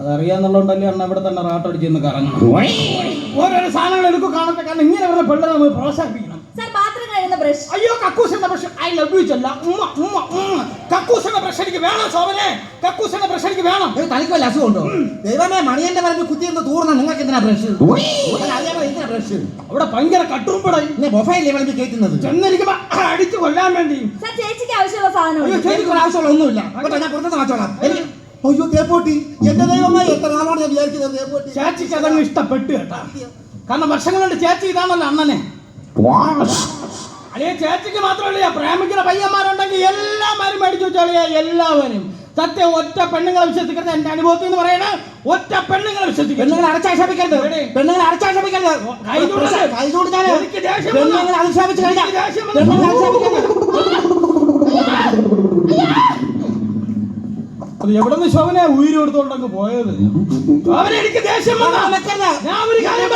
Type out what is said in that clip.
അതറിയാന്നുള്ളതുകൊണ്ടല്ലേ അണ്ണ ഇവിടെ തന്നെ റാട്ടടിച്ച് നിന്ന് കറങ്ങണം. ഓരോരോ സാധനങ്ങൾ എടുക്കും കാണത്തെ കാരണം ഇങ്ങനെ വരുന്ന പിള്ളേരെ നമ്മൾ പ്രോത്സാഹിപ്പിക്കണം. അയ്യോ കക്കൂസിന്റെ ബ്രഷ് ഐ ലവ് യു ചെല്ല. ഉമ്മ ഉമ്മ ഉമ്മ. കക്കൂസിന്റെ ബ്രഷ് എനിക്ക് വേണം സോമനെ. കക്കൂസിന്റെ ബ്രഷ് എനിക്ക് വേണം. ഏയ് തനിക്ക് വല്ല അസുഖമുണ്ടോ ദൈവമേ മണിയന്റെ പറമ്പിൽ കുത്തിയിരുന്ന് തൂർന്ന നിങ്ങൾക്ക് എന്തിനാ ബ്രഷ് എന്തിനാ ബ്രഷ് അവിടെ ഭയങ്കര കട്ടുറുമ്പടായി ബൊഫയില്ലേ വിളമ്പി കയറ്റുന്നത്? ചെന്നിരിക്കുമ്പോ അടിച്ചു കൊല്ലാൻ വേണ്ടി. സാർ ചേച്ചിക്ക് ആവശ്യമുള്ള എനിക്ക് ആവശ്യമുള്ള ഒന്നുമില്ല. ഞാൻ പുറത്തുനിന്ന് മാറ്റോളാം അയ്യോ തേപ്പോട്ടി. എന്റെ ദൈവമായി എത്ര നാളാണ് ഞാൻ വിചാരിക്കുന്നത് തേപ്പോട്ടി? ചേച്ചിക്ക് അതങ്ങ് ഇഷ്ടപ്പെട്ടു കേട്ടാ. കാരണം വർഷങ്ങളുണ്ട് ചേച്ചി ഇതാണല്ലോ അണ്ണനെ. അളിയ ചേച്ചിക്ക് മാത്രമല്ല പ്രേമിക്കുന്ന പയ്യന്മാരുണ്ടെങ്കിൽ എല്ലാവരും മേടിച്ചു വെച്ചോളിയ എല്ലാവരും. സത്യം ഒറ്റ പെണ്ണുങ്ങളെ വിശ്വസിക്കരുത്. എന്റെ അനുഭവത്തിൽ എന്ന് പറയണ ഒറ്റ പെണ്ണുങ്ങളെ വിശ്വസിക്കരുത്. പെണ്ണുങ്ങളെ അടച്ചാക്ഷേപിക്കരുത്? പെണ്ണുങ്ങളെ അടച്ചാക്ഷേപിക്കരുത്. കൈ ചൂടിച്ചാൽ എനിക്ക് ദേഷ്യം. പെണ്ണുങ്ങളെ അധിക്ഷേപിച്ച് കഴിഞ്ഞാൽ അത് എവിടെ നിന്ന് ശോഭനെ ഉയരം എടുത്തോണ്ടങ്ങ് പോയത്? അവരെ ദേഷ്യം ഞാൻ ഒരു കാര്യം